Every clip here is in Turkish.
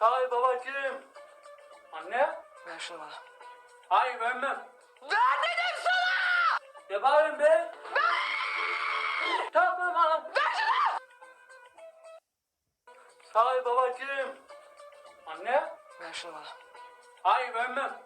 Say babacığım. Anne? Ver şunu bana. Hayır vermem. Ver dedim sana! Ne bağırıyorsun be? Tamam bana. Ver şunu! Say babacığım. Anne? Ver şunu bana. Hayır vermem.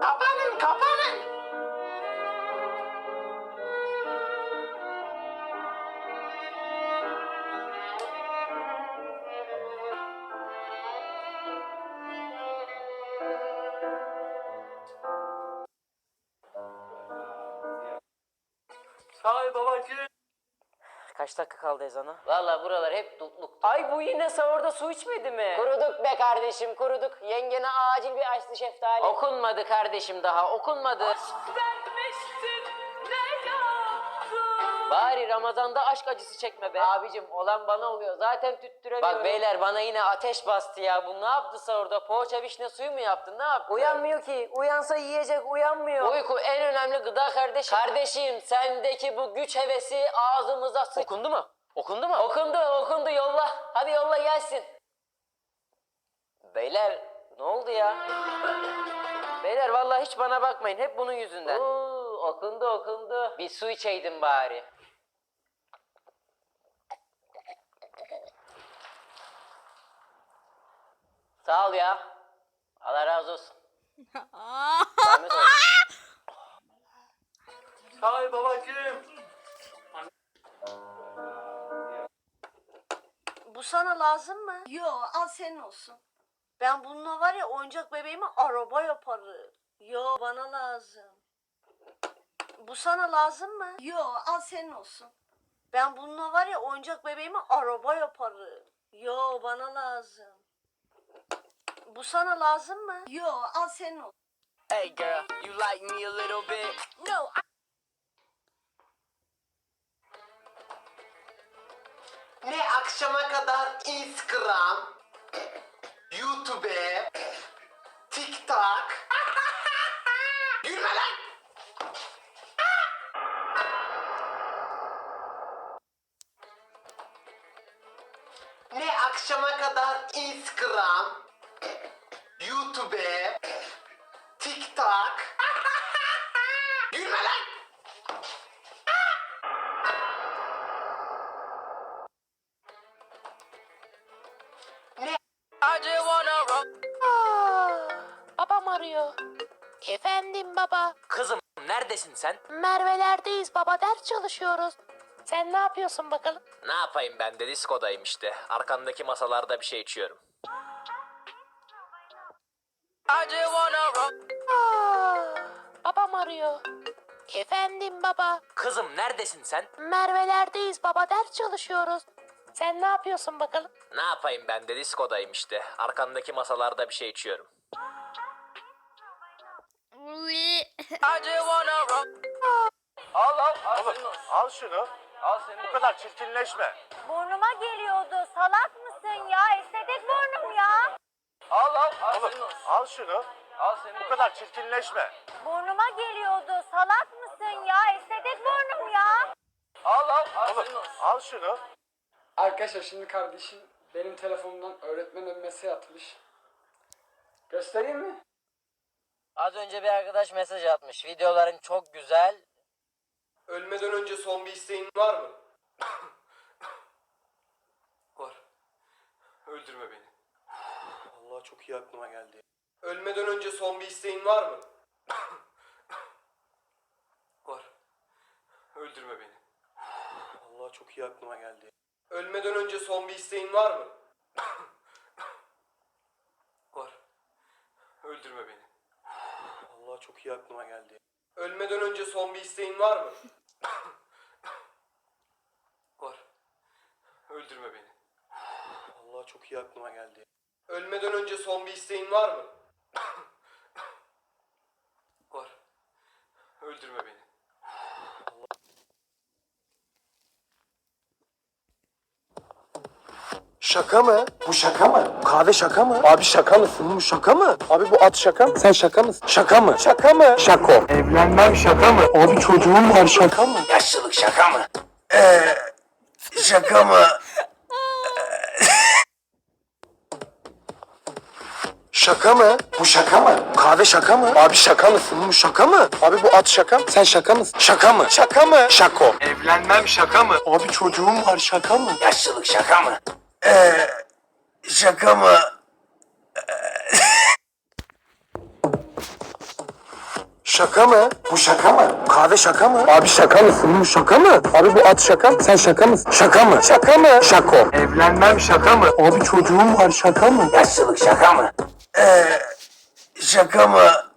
Kapanın kapanın! Say babacığım. Kaç dakika kaldı ezana? Valla buralar hep dutluk. Ay bu yine sahurda su içmedi mi? Kuruduk be kardeşim kuruduk. Yengene acil bir açlı şeftali. Okunmadı kardeşim daha okunmadı. Bari Ramazan'da aşk acısı çekme be. Abicim olan bana oluyor. Zaten tüttüremiyorum. Bak beyler bana yine ateş bastı ya. Bu ne yaptı sahurda? Poğaça vişne suyu mu yaptı? Ne yaptı? Uyanmıyor ki. Uyansa yiyecek uyanmıyor. Uyku en önemli gıda kardeşim. Kardeşim sendeki bu güç hevesi ağzımıza sık. Okundu mu? Okundu mu? Okundu okundu yolla. Hadi yolla gelsin. Beyler ne oldu ya? Beyler vallahi hiç bana bakmayın. Hep bunun yüzünden. Oo, okundu okundu. Bir su içeydim bari. Sağ ol ya. Allah razı olsun. Zahmet oldu. Say babacığım. Bu sana lazım mı? Yo al senin olsun. Ben bununla var ya oyuncak bebeğime araba yaparım. Yo bana lazım. Bu sana lazım mı? Yo al senin olsun. Ben bununla var ya oyuncak bebeğime araba yaparım. Yo bana lazım. Bu sana lazım mı? Yo al senin olsun. Hey girl, you like me a little bit? No I- Ne akşama kadar Instagram, YouTube, TikTok. Gülme lan! Neredesin sen? Merve'lerdeyiz baba ders çalışıyoruz. Sen ne yapıyorsun bakalım? Ne yapayım ben de diskodayım işte. Arkamdaki masalarda bir şey içiyorum. Aa, babam arıyor. Efendim baba. Kızım neredesin sen? Merve'lerdeyiz baba ders çalışıyoruz. Sen ne yapıyorsun bakalım? Ne yapayım ben de diskodayım işte. Arkamdaki masalarda bir şey içiyorum. Al al al. Oğlum, al şunu. Al senin Bu kadar çirkinleşme. Burnuma geliyordu. Salak mısın ya? Estetik burnum ya. Al al. Oğlum, al şunu. Al senin Bu kadar çirkinleşme. Burnuma geliyordu. Salak mısın ya? Estetik burnum ya. Al al. Oğlum, al şunu. Arkadaşlar şimdi kardeşim benim telefonumdan öğretmen mesaj atmış. Göstereyim mi? Az önce bir arkadaş mesaj atmış. Videoların çok güzel. Ölmeden önce son bir isteğin var mı? Var. Öldürme beni. Allah çok iyi aklıma geldi. Ölmeden önce son bir isteğin var mı? Var. Öldürme beni. Allah çok iyi aklıma geldi. Ölmeden önce son bir isteğin var mı? Var. Öldürme beni. Çok iyi aklıma geldi. Ölmeden önce son bir isteğin var mı? Var. Öldürme beni. Allah çok iyi aklıma geldi. Ölmeden önce son bir isteğin var mı? Şaka mı? Bu şaka mı? Bu kahve şaka mı? Abi şaka mısın? Bu şaka mı? Abi bu at şaka mı? Sen şaka mısın? Şaka mı? Şaka mı? Şako. Evlenmem şaka mı? Abi çocuğum var şaka mı? Yaşlılık şaka mı? Ee, şaka mı? Şaka mı? Bu şaka mı? Bu kahve şaka mı? Abi şaka mısın? Bu şaka mı? Abi bu at şaka mı? Sen şaka mısın? Şaka mı? Şaka mı? Şako. Evlenmem şaka mı? Abi çocuğum var şaka mı? Yaşlılık şaka mı? Eee şaka mı? Şaka mı? Bu şaka mı? Kahve şaka mı? Abi şaka mısın? Bu şaka mı? Abi bu at şaka mı? Sen şaka mısın? Şaka mı? Şaka mı? Şako. Evlenmem şaka mı? Abi çocuğum var şaka mı? Yaşlılık şaka mı? Eee şaka mı?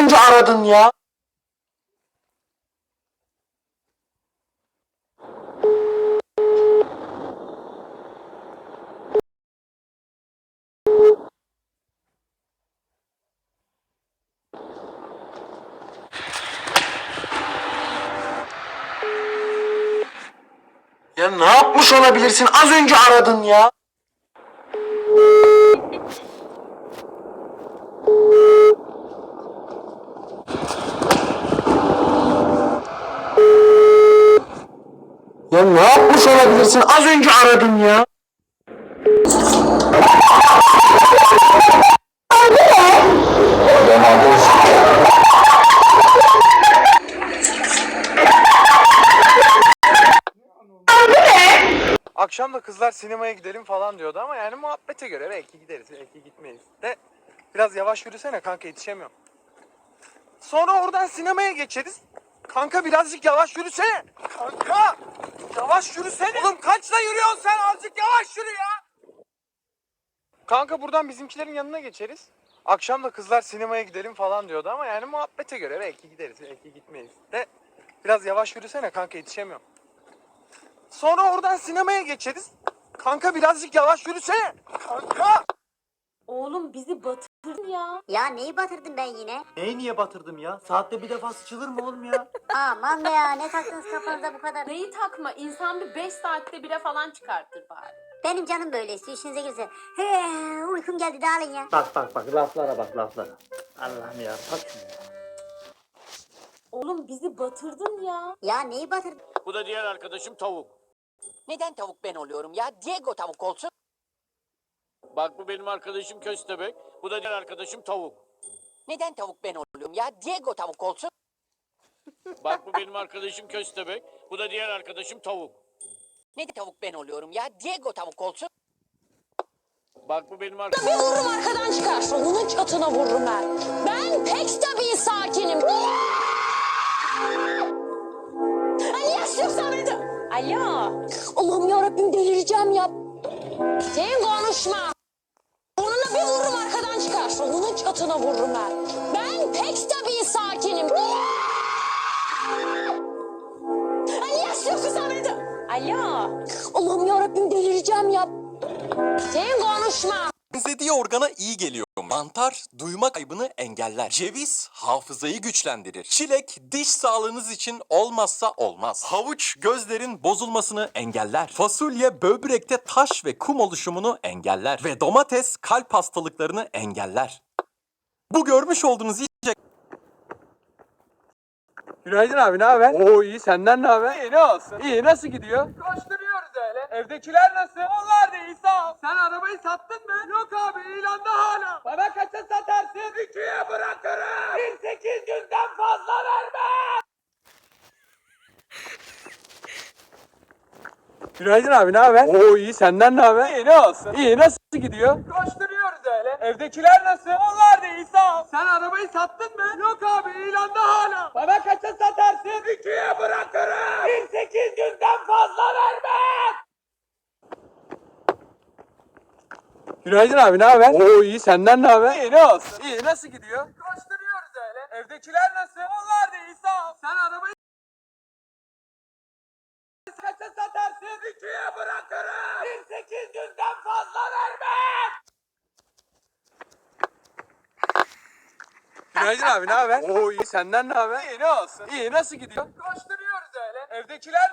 Önce aradın ya. Ya ne yapmış olabilirsin? Az önce aradın ya. Ya ne yapmış olabilirsin? Az önce aradın ya. Akşam da kızlar sinemaya gidelim falan diyordu ama yani muhabbete göre belki gideriz belki gitmeyiz. De biraz yavaş yürüsene kanka yetişemiyorum. Sonra oradan sinemaya geçeriz. Kanka birazcık yavaş yürüsene. Kanka yavaş yürüsene. Oğlum kaçla yürüyorsun sen azıcık yavaş yürü ya. Kanka buradan bizimkilerin yanına geçeriz. Akşam da kızlar sinemaya gidelim falan diyordu ama yani muhabbete göre belki gideriz belki gitmeyiz. De biraz yavaş yürüsene kanka yetişemiyorum. Sonra oradan sinemaya geçeriz. Kanka birazcık yavaş yürüsene. Kanka. Oğlum bizi batırdın ya. Ya neyi batırdım ben yine? Neyi niye batırdım ya? Saatte bir defa sıçılır mı oğlum ya? Aman be ya ne taktınız kafanıza bu kadar? Neyi takma insan bir 5 saatte bire falan çıkartır bari. Benim canım böyle istiyor işinize girse. He, uykum geldi dağılın ya. Bak bak bak laflara bak laflara. Allah'ım ya bak şunu ya. Oğlum bizi batırdın ya. Ya neyi batırdın? Bu da diğer arkadaşım tavuk. Neden tavuk ben oluyorum ya? Diego tavuk olsun. Bak bu benim arkadaşım köstebek. Bu da diğer arkadaşım tavuk. Neden tavuk ben oluyorum ya? Diego tavuk olsun. Bak bu benim arkadaşım köstebek. Bu da diğer arkadaşım tavuk. Neden tavuk ben oluyorum ya? Diego tavuk olsun. Bak bu benim arkadaşım. Vururum arkadan çıkar. Solunun çatına vururum ben. Ben pek stabil sakinim. Yaşıyorsam beni de- Alo. Allah'ım yarabbim delireceğim ya. Sen konuşma. Solunun çatına vururum ben. Ben pek stabil sakinim. Ay yaşıyorsun sen beni de- Alo. Allah'ım yarabbim delireceğim ya. Sen konuşma. Benzediği organa iyi geliyor. Mantar duyma kaybını engeller. Ceviz hafızayı güçlendirir. Çilek diş sağlığınız için olmazsa olmaz. Havuç gözlerin bozulmasını engeller. Fasulye böbrekte taş ve kum oluşumunu engeller. Ve domates kalp hastalıklarını engeller. Bu görmüş olduğunuz yiyecek Günaydın abi ne haber? Oo iyi senden ne haber? İyi ne olsun? İyi nasıl gidiyor? Koşturuyoruz öyle. Evdekiler nasıl? Onlar da iyi sağ ol. Sen arabayı sattın mı? Yok abi ilanda hala. Bana kaça satarsın? İkiye bırakırım. 18 günden fazla vermem. Günaydın abi ne haber? Oo iyi senden ne haber? İyi ne olsun? İyi nasıl gidiyor? Öyle. Evdekiler nasıl? Onlar da ol. Sen arabayı sattın mı? Yok abi ilanda hala. Bana kaça satarsın? İkiye bırakırım. 18 günden fazla vermem. Günaydın abi ne haber? Oo iyi senden ne haber? İyi ne olsun? İyi nasıl gidiyor? Koşturuyoruz öyle. Evdekiler nasıl? Onlar da ol. Sen arabayı kaça satarsın? İkiye bırakırım. Bir sekiz yüzden fazla vermem. Günaydın abi ne haber? Oo iyi senden ne haber? İyi ne olsun? İyi nasıl gidiyor? Koşturuyoruz öyle. Evdekiler?